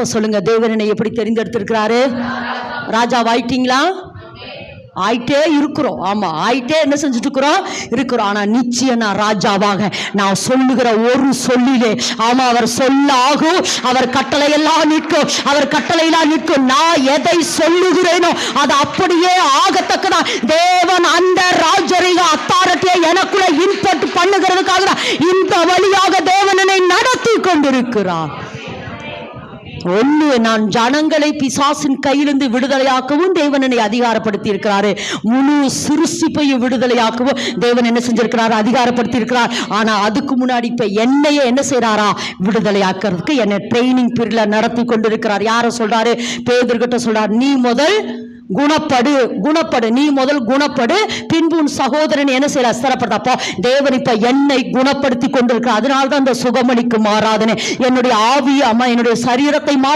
இப்ப சொல்லுங்க தேவன் என்னை எப்படி தெரிந்தெடுத்திருக்கிறாரு? ராஜா ஆயிட்டீங்களா ஆயிட்டே இருக்கிறோம். ஆமா ஆயிட்டே என்ன செஞ்சுட்டு இருக்கிறோம். இருக்கிறோம் ஆனா நிச்சயம் நான் ராஜாவாக நான் சொல்லுகிற ஒரு சொல்லிலே ஆமா அவர் சொல்ல ஆகும் அவர் கட்டளை எல்லாம் நிற்கும். அவர் கட்டளை எல்லாம் நிற்கும். நான் எதை சொல்லுகிறேனோ அது அப்படியே ஆகத்தக்கதா. தேவன் அந்த ராஜரிக அத்தாரட்டியை எனக்குள்ள இன்பட் பண்ணுகிறதுக்காக இந்த வழியாக தேவனனை நடத்தி கொண்டிருக்கிறார். ஒண்ணு நான் ஜனங்களை பிசாசின் கையிலிருந்து விடுதலையாக்கவும் தேவன் என்னை அதிகாரப்படுத்தி இருக்கிறாரு முழு சிறுசிப்பையும் விடுதலையாக்கவும் தேவன் என்ன செஞ்சிருக்கிறார்? அதிகாரப்படுத்தி இருக்கிறார் ஆனா அதுக்கு முன்னாடி இப்ப என்னையே என்ன செய்கிறாரா விடுதலையாக்குறதுக்கு என்னை ட்ரைனிங் பீரியட்ல நடத்தி கொண்டிருக்கிறார். யார சொல்றாரு? பேதர்கிட்ட சொல்றார் நீ முதல் குணப்படு குணப்படு. நீ முதல் குணப்படு பின்பு உன் சகோதரன் என்ன செய்யற ஸ்திரப்படுத்த தேவன் இப்ப என்னை குணப்படுத்தி கொண்டிருக்க அதனால தான் அந்த சுகமணிக்கு மாறாதனே என்னுடைய ஆவி அம்மா என்னுடைய சரீரத்தை மா